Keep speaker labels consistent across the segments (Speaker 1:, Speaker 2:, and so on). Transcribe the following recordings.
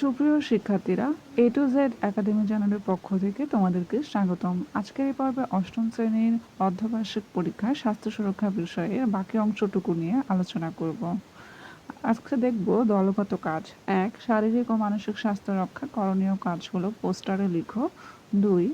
Speaker 1: সুপ্রিয় শিক্ষার্থীরা এ to Z academy চ্যানেলের পক্ষ থেকে তোমাদেরকে স্বাগতম। আজকের এই পর্বে অষ্টম শ্রেণির অর্ধবার্ষিক পরীক্ষায় স্বাস্থ্য সুরক্ষা বিষয়ে বাকি অংশটুকু নিয়ে আলোচনা করব। আজকে দেখব দলগত কাজ। এক, শারীরিক ও মানসিক স্বাস্থ্য রক্ষা করণীয় কাজগুলো পোস্টারে লিখো। দুই,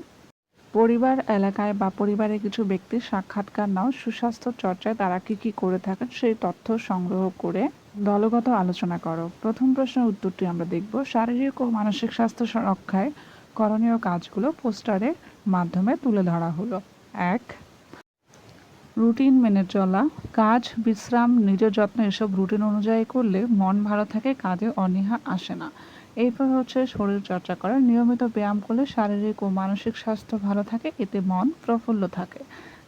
Speaker 1: পরিবার, এলাকায় বা পরিবারের কিছু ব্যক্তির সাক্ষাৎকার নাও। সুস্বাস্থ্য চর্চায় তারা কি কি করে থাকেন সেই তথ্য সংগ্রহ করে দলগত আলোচনা করো। প্রথম প্রশ্নের উত্তরটি আমরা দেখব। শারীরিক ও মানসিক স্বাস্থ্য রক্ষায় করণীয় কাজগুলো পোস্টারের মাধ্যমে তুলে ধরা হলো। এক, রুটিন মেনে চলা। কাজ, বিশ্রাম, নিজের যত্ন এসব রুটিন অনুযায়ী করলে মন ভালো থাকে, কাজে অনীহা আসে না। এরপর হচ্ছে শরীর চর্চা করা। নিয়মিত ব্যায়াম করলে শারীরিক ও মানসিক স্বাস্থ্য ভালো থাকে, এতে মন প্রফুল্ল থাকে।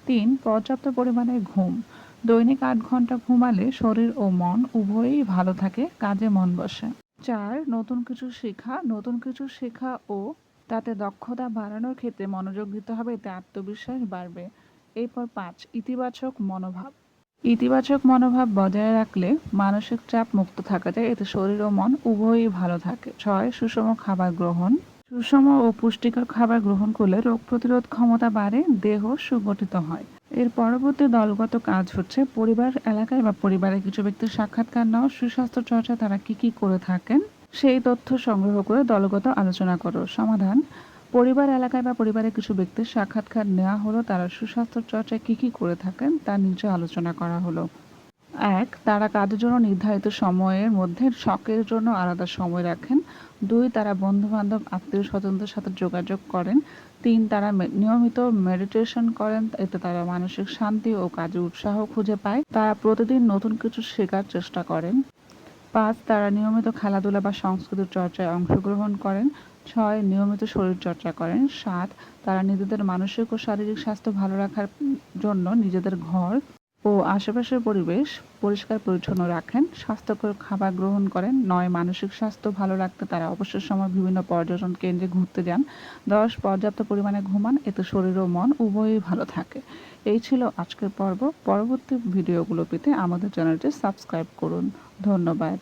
Speaker 1: তিন, পর্যাপ্ত পরিমাণে ঘুম। দৈনিক আট ঘণ্টা ঘুমালে শরীর ও মন উভয়ই ভালো থাকে, কাজে মন বসে। চার, নতুন কিছু শেখা, নতুন কিছু শেখা ও তাতে দক্ষতা বাড়ানোর ক্ষেত্রে মনোযোগ দিতে হবে, এতে আত্মবিশ্বাস বাড়বে। এরপর পাঁচ, ইতিবাচক মনোভাব। ইতিবাচক মনোভাব বজায় রাখলে মানসিক চাপ মুক্ত থাকা যায়, এতে শরীর ও মন উভয়ই ভালো থাকে। ছয়, সুষম খাবার গ্রহণ। সুষম ও পুষ্টিকর খাবার গ্রহণ করলে রোগ প্রতিরোধ ক্ষমতা বাড়ে, দেহ সুগঠিত হয়। এর পরবর্তী দলগত কাজ হচ্ছে পরিবার, এলাকায় বা পরিবারের কিছু ব্যক্তির সাক্ষাৎকার নাও সুস্বাস্থ্য চর্চা তারা কি কি করে থাকেন সেই তথ্য সংগ্রহ করে দলগত আলোচনা করো। সমাধান, পরিবার, এলাকায় বা পরিবারের কিছু ব্যক্তির সাক্ষাৎকার নেওয়া হলো, তারা সুস্বাস্থ্য চর্চায় কি কি করে থাকেন তা নিচে আলোচনা করা হলো। এক, তারা কাজের জন্য নির্ধারিত সময়ের মধ্যে শখের জন্য আলাদা সময় রাখেন। দুই তারা বন্ধু বান্ধব আত্মীয় স্বজনদের সাথে যোগাযোগ করেন। তিন তারা নিয়মিত মেডিটেশন করেন। এতে তারা মানসিক শান্তি ও কাজে উৎসাহ খুঁজে পায়। তারা প্রতিদিন নতুন কিছু শেখার চেষ্টা করেন। পাঁচ, তারা নিয়মিত খেলাধুলা বা সংস্কৃতির চর্চায় অংশগ্রহণ করেন। ছয়, নিয়মিত শরীর চর্চা করেন। সাত, তারা নিজেদের মানসিক ও শারীরিক স্বাস্থ্য ভালো রাখার জন্য নিজেদের ঘর ও আশেপাশের পরিবেশ পরিষ্কার পরিচ্ছন্ন রাখেন, স্বাস্থ্যকর খাবার গ্রহণ করেন, নয়, মানসিক স্বাস্থ্য ভালো রাখতে তারা অবসর সময় বিভিন্ন পর্যটন কেন্দ্রে ঘুরতে যান, দশ, পর্যাপ্ত পরিমাণে ঘুমান, এতে শরীর ও মন উভয়ই ভালো থাকে। এই ছিল আজকের পর্ব। পরবর্তী ভিডিওগুলো পেতে আমাদের চ্যানেলটি সাবস্ক্রাইব করুন। ধন্যবাদ।